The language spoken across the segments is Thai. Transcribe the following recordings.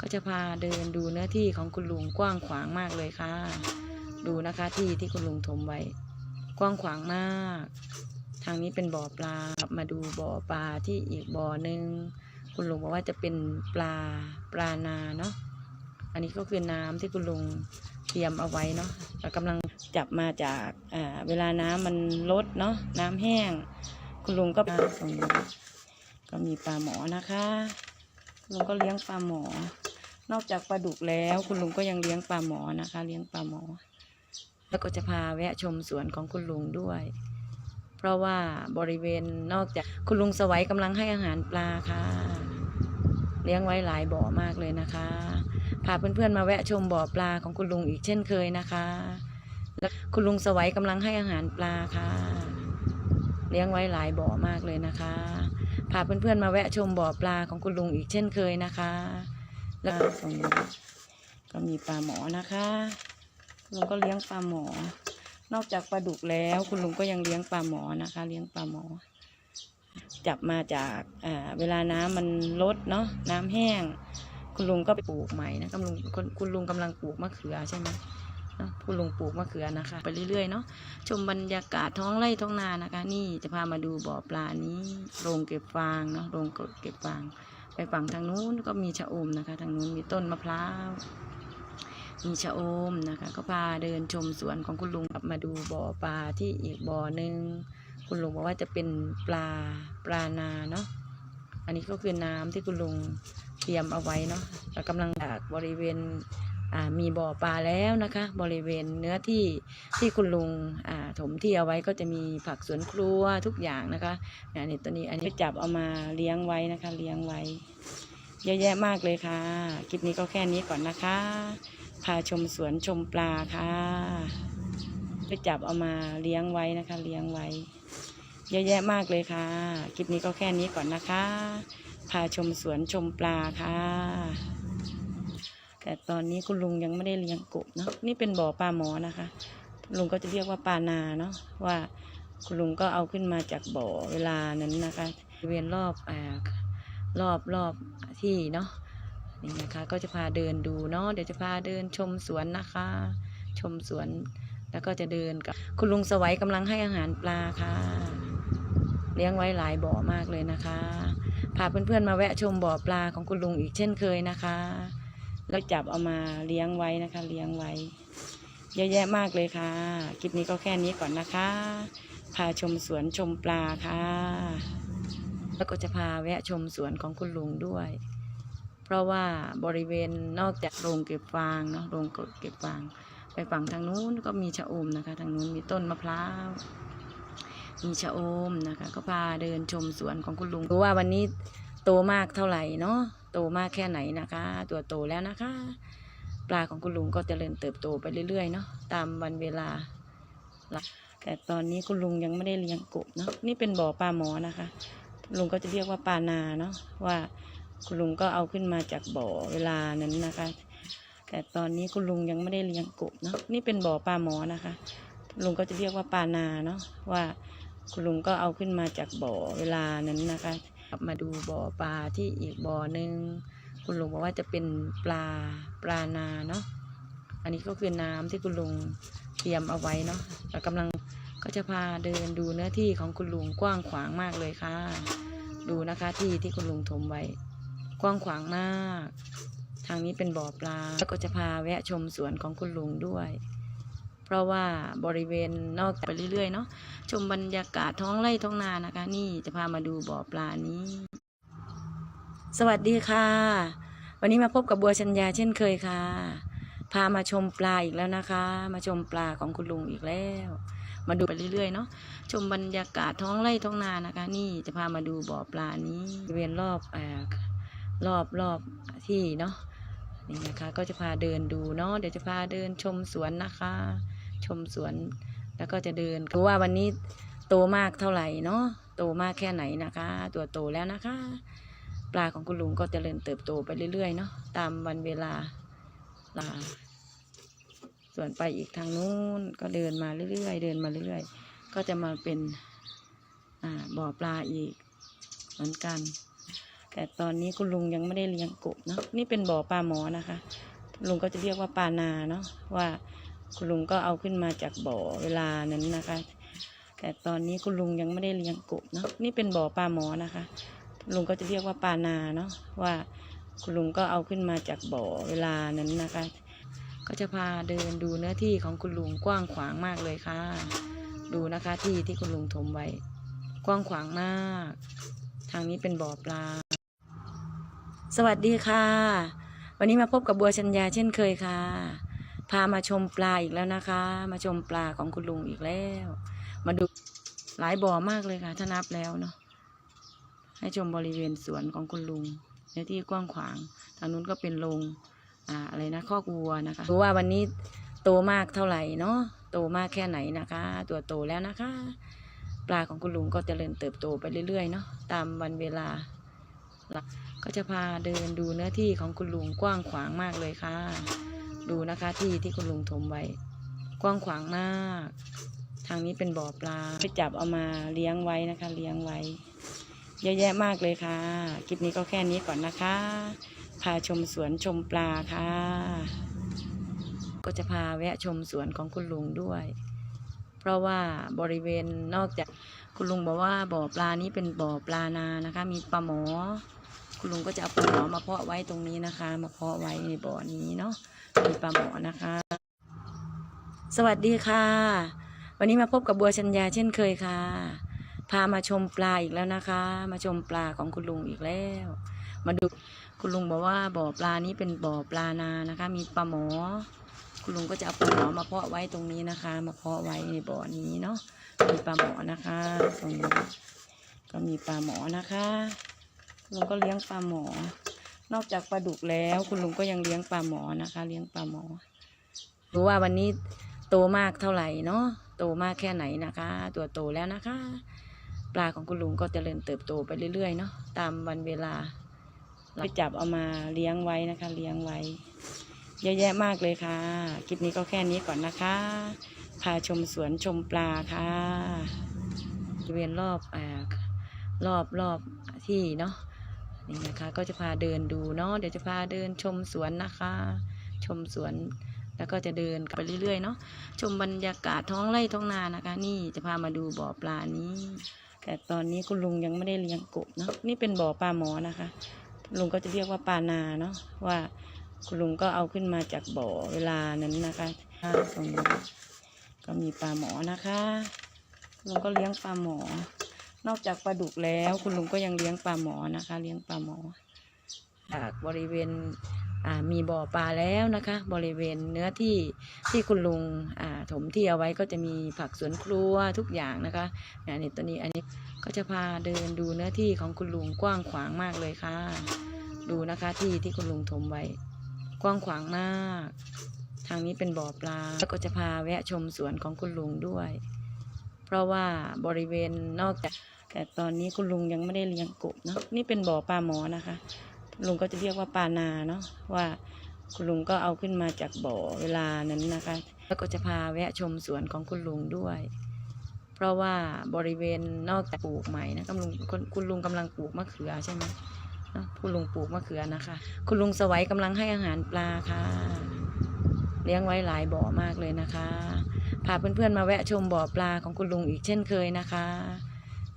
ก็จะพาเดินดูเนื้อที่ของคุณลุงกว้างขวางมากเลยค่ะ ดูนะคะที่ที่คุณลุงถมไว้ กว้างขวางมาก ทางนี้เป็นบ่อปลา มาดูบ่อปลาที่อีกบ่อหนึ่งคุณลุงบอกว่าจะเป็นปลาปลานาเนาะ อันนี้ก็คือน้ำที่คุณลุงเตรียมเอาไว้เนาะเรากำลังจับมาจากเวลาน้ำมันลดเนาะน้ำแห้ง คุณลุงก็มาตรงนี้ก็มีปลาหมอนะคะลุงก็เลี้ยงปลาหมอ นอกจากปลาดุกแล้ว คุณลุงก็ยังเลี้ยงปลาหมอนะคะ เลี้ยงปลาหมอ แล้วก็จะพาแวะชมสวนของคุณลุงด้วย เพราะว่าบริเวณนอกจากคุณลุงสวัยกำลังให้อาหารปลาค่ะ เลี้ยงไว้หลายบ่อมากเลยนะคะ พาเพื่อนๆมาแวะชมบ่อปลาของคุณลุงอีกเช่นเคยนะคะแล้วคุณลุงสวัยกำลังให้อาหารปลาค่ะ เลี้ยงไว้หลายบ่อมากเลยนะคะพาเพื่อนๆมาแวะชมบ่อปลาของคุณลุงอีกเช่นเคยนะคะ แล้วตรงนี้ก็มีปลาหมอนะคะลุงก็เลี้ยงปลาหมอ นอกจากปลาดุกแล้ว คุณลุงก็ยังเลี้ยงปลาหมอนะคะ เลี้ยงปลาหมอ จับมาจากเวลาน้ำมันลดเนาะน้ำแห้ง คุณลุงก็ไปปลูกใหม่นะคุณลุงคุณลุงกำลังปลูกมะเขือใช่ไหมเนาะคุณลุงปลูกมะเขือนะคะ ไปเรื่อยๆเนาะชมบรรยากาศท้องไร่ท้องนานะคะ นี่จะพามาดูบ่อปลานี้โรงเก็บฟางเนาะโรงเก็บฟาง ฝั่งทางนู้นก็มีชะอมนะคะทางนู้นมีต้นมะพร้าวมีชะอมนะคะ ก็พาเดินชมสวนของคุณลุงกลับมาดูบ่อปลาที่อีกบ่อหนึ่งคุณลุงบอกว่าจะเป็นปลาปลานาเนาะอันนี้ก็คือน้ำที่คุณลุงเตรียมเอาไว้เนาะเรากำลังจากบริเวณ มีบ่อปลาแล้วนะคะ บริเวณเนื้อที่ที่คุณลุงถมที่เอาไว้ก็จะมีผักสวนครัวทุกอย่างนะคะเนี่ยนี่ตัวนี้อันนี้จับเอามาเลี้ยงไว้นะคะ เลี้ยงไว้ เยอะแยะมากเลยค่ะคลิปนี้ก็แค่นี้ก่อนนะคะ พาชมสวนชมปลาค่ะไปจับเอามาเลี้ยงไว้นะคะ เลี้ยงไว้ เยอะแยะมากเลยค่ะคลิปนี้ก็แค่นี้ก่อนนะคะ พาชมสวนชมปลาค่ะ แต่ตอนนี้คุณลุงยังไม่ได้เลี้ยงกบเนาะนี่เป็นบ่อปลาหมอนะคะ ลุงก็จะเรียกว่าปลานาเนาะว่าคุณลุงก็เอาขึ้นมาจากบ่อเวลานั้นนะคะเวียนรอบอ่ารอบรอบที่เนาะนี่นะคะก็จะพาเดินดูเนาะเดี๋ยวจะพาเดินชมสวนนะคะ ชมสวนแล้วก็จะเดินกับคุณลุงสวัยกำลังให้อาหารปลาค่ะ เลี้ยงไว้หลายบ่อมากเลยนะคะพาเพื่อนๆมาแวะชมบ่อปลาของคุณลุงอีกเช่นเคยนะคะ แล้วจับเอามาเลี้ยงไว้นะคะ เลี้ยงไว้ เยอะแยะมากเลยค่ะ คลิปนี้ก็แค่นี้ก่อนนะคะ พาชมสวนชมปลาค่ะ แล้วก็จะพาแวะชมสวนของคุณลุงด้วย เพราะว่าบริเวณนอกจากโรงเก็บฟางเนาะโรงเก็บฟาง ไปฝั่งทางนู้นก็มีชะอมนะคะ ทางนู้นมีต้นมะพร้าวมีชะอมนะคะ ก็พาเดินชมสวนของคุณลุงดูว่าวันนี้โตมากเท่าไหร่เนาะ โตมากแค่ไหนนะคะ ตัวโตแล้วนะคะ ปลาของคุณลุงก็จเจริญเติบโตไปเรื่อยๆเนาะตามวันเวลา แต่ตอนนี้คุณลุงยังไม่ได้เลี้ยงกบเนาะนี่เป็นบ่อปลาหมอนะคะ ลุงก็จะเรียกว่าปลานาเนาะว่าคุณลุงก็เอาขึ้นมาจากบ่อเวลานั้นนะคะ แต่ตอนนี้คุณลุงยังไม่ได้เลี้ยงกบเนาะนี่เป็นบ่อปลาหมอนะคะ ลุงก็จะเรียกว่าปลานาเนาะว่าคุณลุงก็เอาขึ้นมาจากบ่อเวลานั้นนะคะ มาดูบ่อปลาที่อีกบ่อหนึ่งคุณลุงบอกว่าจะเป็นปลาปลานาเนาะอันนี้ก็คือน้ำที่คุณลุงเตรียมเอาไว้เนาะเรากำลังก็จะพาเดินดูเนื้อที่ของคุณลุงกว้างขวางมากเลยค่ะ ดูนะคะที่ที่คุณลุงถมไว้ กว้างขวางมาก ทางนี้เป็นบ่อปลาแล้วก็จะพาแวะชมสวนของคุณลุงด้วย เพราะว่าบริเวณนอกไปเรื่อยๆเนาะชมบรรยากาศท้องไร่ท้องนานะคะ นี่จะพามาดูบ่อปลานี้ สวัสดีค่ะ วันนี้มาพบกับบัวชัญญาเช่นเคยค่ะ พามาชมปลาอีกแล้วนะคะ มาชมปลาของคุณลุงอีกแล้ว มาดูไปเรื่อยๆเนาะชมบรรยากาศท้องไร่ท้องนานะคะ นี่จะพามาดูบ่อปลานี้บริเวณรอบอรอบรอบที่เนาะนี่นะคะก็จะพาเดินดูเนาะเดี๋ยวจะพาเดินชมสวนนะคะ ชมสวน แล้วก็จะเดินดูว่าวันนี้โตมากเท่าไหร่เนาะโตมากแค่ไหนนะคะ ตัวโตแล้วนะคะ ปลาของคุณลุงก็จเจริญเติบโตไปเรื่อยๆเนาะตามวันเวลาลาส่วนไปอีกทางนู้นก็เดินมาเรื่อยๆ เดินมาเรื่อยๆ ก็จะมาเป็นอ่าบ่อปลาอีกเหมือนกัน แต่ตอนนี้คุณลุงยังไม่ได้เลี้ยงกบเนาะนี่เป็นบ่อปลาหมอนะคะ ลุงก็จะเรียกว่าปลานาเนาะว่า คุณลุงก็เอาขึ้นมาจากบ่อเวลานั้นนะคะ แต่ตอนนี้คุณลุงยังไม่ได้เลี้ยงกบเนาะนี่เป็นบ่อปลาหมอนะคะลุงก็จะเรียกว่าปลานาเนาะว่าคุณลุงก็เอาขึ้นมาจากบ่อเวลานั้นนะคะ ก็จะพาเดินดูเนื้อที่ของคุณลุงกว้างขวางมากเลยค่ะ ดูนะคะที่ที่คุณลุงถมไว้ กว้างขวางมาก ทางนี้เป็นบ่อปลา สวัสดีค่ะ วันนี้มาพบกับบัวชัญญาเช่นเคยค่ะ พามาชมปลาอีกแล้วนะคะ มาชมปลาของคุณลุงอีกแล้ว มาดูหลายบ่อมากเลยค่ะถ้านับแล้วเนาะให้ชมบริเวณสวนของคุณลุงในที่กว้างขวาง ทางนู้นก็เป็นโรงอ่าอะไรนะคอกวัวนะคะดูว่าวันนี้โตมากเท่าไหร่เนาะโตมากแค่ไหนนะคะ ตัวโตแล้วนะคะ ปลาของคุณลุงก็เจริญเติบโตไปเรื่อยๆเนาะตามวันเวลา ก็จะพาเดินดูเนื้อที่ของคุณลุงกว้างขวางมากเลยค่ะ ดูนะคะที่ที่คุณลุงถมไว้ กว้างขวางมาก ทางนี้เป็นบ่อปลาไปจับเอามาเลี้ยงไว้นะคะ เลี้ยงไว้ เยอะแยะมากเลยค่ะ คลิปนี้ก็แค่นี้ก่อนนะคะ พาชมสวนชมปลาค่ะ ก็จะพาแวะชมสวนของคุณลุงด้วย เพราะว่าบริเวณนอกจากคุณลุงบอกว่าบ่อปลานี้เป็นบ่อปลานานะคะ มีปลาหมอคุณลุงก็จะเอาปลาหมอมาเพาะไว้ตรงนี้นะคะ มาเพาะไว้ในบ่อนี้เนาะ มีปลาหมอนะคะ สวัสดีค่ะ วันนี้มาพบกับบัวชัญญาเช่นเคยค่ะ พามาชมปลาอีกแล้วนะคะ มาชมปลาของคุณลุงอีกแล้ว มาดูคุณลุงบอกว่าบ่อปลานี้เป็นบ่อปลานานะคะ มีปลาหมอ คุณลุงก็จะเอาปลาหมอมาเพาะไว้ตรงนี้นะคะ มาเพาะไว้ในบ่อนี้เนาะมีปลาหมอนะคะตรงนี้ก็มีปลาหมอนะคะลุงก็เลี้ยงปลาหมอ นอกจากปลาดุกแล้ว คุณลุงก็ยังเลี้ยงปลาหมอนะคะ เลี้ยงปลาหมอรู้ว่าวันนี้โตมากเท่าไหร่เนาะโตมากแค่ไหนนะคะ ตัวโตแล้วนะคะ ปลาของคุณลุงก็เจริญเติบโตไปเรื่อยๆเนาะตามวันเวลาไปจับเอามาเลี้ยงไว้นะคะ เลี้ยงไว้ เยอะแยะมากเลยค่ะคลิปนี้ก็แค่นี้ก่อนนะคะ พาชมสวนชมปลาค่ะบริเวณรอบอ่ารอบรอบที่เนาะ นี่นะคะ ก็จะพาเดินดูเนาะเดี๋ยวจะพาเดินชมสวนนะคะ ชมสวนแล้วก็จะเดินไปเรื่อยๆเนาะชมบรรยากาศท้องไร่ท้องนานะคะ นี่จะพามาดูบ่อปลานี้ แต่ตอนนี้คุณลุงยังไม่ได้เลี้ยงกบเนาะนี่เป็นบ่อปลาหมอนะคะ ลุงก็จะเรียกว่าปลานาเนาะว่าคุณลุงก็เอาขึ้นมาจากบ่อเวลานั้นนะคะตรงนี้ก็มีปลาหมอนะคะลุงก็เลี้ยงปลาหมอ นอกจากปลาดุกแล้ว คุณลุงก็ยังเลี้ยงปลาหมอนะคะ เลี้ยงปลาหมอ จากบริเวณมีบ่อปลาแล้วนะคะ บริเวณเนื้อที่ที่คุณลุงถมที่เอาไว้ก็จะมีผักสวนครัวทุกอย่างนะคะอันนี้ตัวนี้อันนี้ก็จะพาเดินดูเนื้อที่ของคุณลุงกว้างขวางมากเลยค่ะ ดูนะคะที่ที่คุณลุงถมไว้ กว้างขวางมาก ทางนี้เป็นบ่อปลาแล้วก็จะพาแวะชมสวนของคุณลุงด้วย เพราะว่าบริเวณนอกจาก แต่ตอนนี้คุณลุงยังไม่ได้เลี้ยงกบเนาะนี่เป็นบ่อปลาหมอนะคะ ลุงก็จะเรียกว่าปลานาเนาะว่าคุณลุงก็เอาขึ้นมาจากบ่อเวลานั้นนะคะ แล้วก็จะพาแวะชมสวนของคุณลุงด้วย เพราะว่าบริเวณนอกจากปลูกใหม่นะคุณลุงคุณลุงกำลังปลูกมะเขือใช่ไหมเนาะคุณลุงปลูกมะเขือนะคะ คุณลุงสวัยกำลังให้อาหารปลาค่ะ เลี้ยงไว้หลายบ่อมากเลยนะคะ พาเพื่อนๆมาแวะชมบ่อปลาของคุณลุงอีกเช่นเคยนะคะ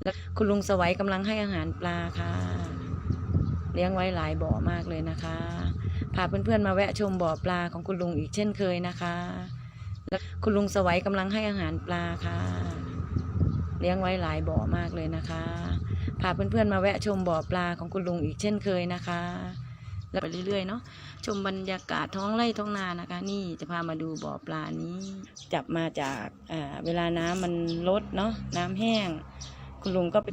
แล้วคุณลุงสวัยกำลังให้อาหารปลาค่ะ เลี้ยงไว้หลายบ่อมากเลยนะคะพาเพื่อนๆมาแวะชมบ่อปลาของคุณลุงอีกเช่นเคยนะคะแล้วคุณลุงสวัยกำลังให้อาหารปลาค่ะ เลี้ยงไว้หลายบ่อมากเลยนะคะพาเพื่อนๆมาแวะชมบ่อปลาของคุณลุงอีกเช่นเคยนะคะ แล้วไปเรื่อยๆเนาะชมบรรยากาศท้องไร่ท้องนานะคะ นี่จะพามาดูบ่อปลานี้จับมาจากเวลาน้ำมันลดเนาะน้ำแห้ง คุณลุงก็ไป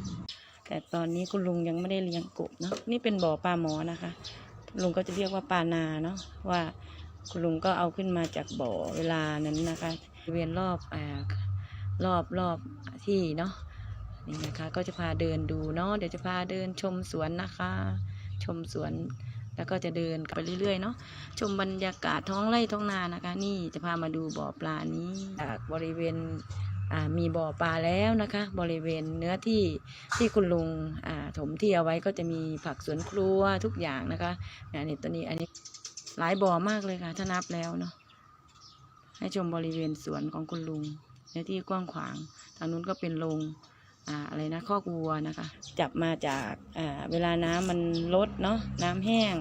แต่ตอนนี้คุณลุงยังไม่ได้เลี้ยงกบเนาะนี่เป็นบ่อปลาหมอนะคะ ลุงก็จะเรียกว่าปลานาเนาะว่าคุณลุงก็เอาขึ้นมาจากบ่อเวลานั้นนะคะบริเวณรอบอ่ารอบรอบที่เนาะนี่นะคะก็จะพาเดินดูเนาะเดี๋ยวจะพาเดินชมสวนนะคะ ชมสวน แล้วก็จะเดินไปเรื่อยๆเนาะชมบรรยากาศท้องไร่ท้องนานะคะ นี่จะพามาดูบ่อปลานี้จากบริเวณมีบ่อปลาแล้วนะคะ บริเวณเนื้อที่ที่คุณลุงถมที่เอาไว้ก็จะมีผักสวนครัวทุกอย่างนะคะเนี่ยนี่ตัวนี้อันนี้หลายบ่อมากเลยค่ะถ้านับแล้วเนาะให้ชมบริเวณสวนของคุณลุงเนื้อที่กว้างขวางทางนู้นก็เป็นโรง อะไรนะคอกวัวนะคะ จับมาจากเวลาน้ำมันลดเนาะน้ำแห้ง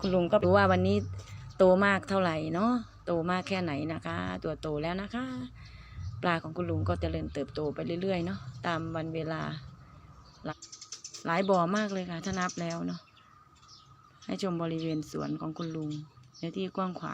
คุณลุงก็รู้ว่าวันนี้โตมากเท่าไหร่เนาะโตมากแค่ไหนนะคะ ตัวโตแล้วนะคะ ปลาของคุณลุงก็เจริญเติบโตไปเรื่อยๆเนาะตามวันเวลาหลายหลายบ่อมากเลยค่ะถ้านับแล้วเนาะให้ชมบริเวณสวนของคุณลุงเนื้อที่กว้างขวาง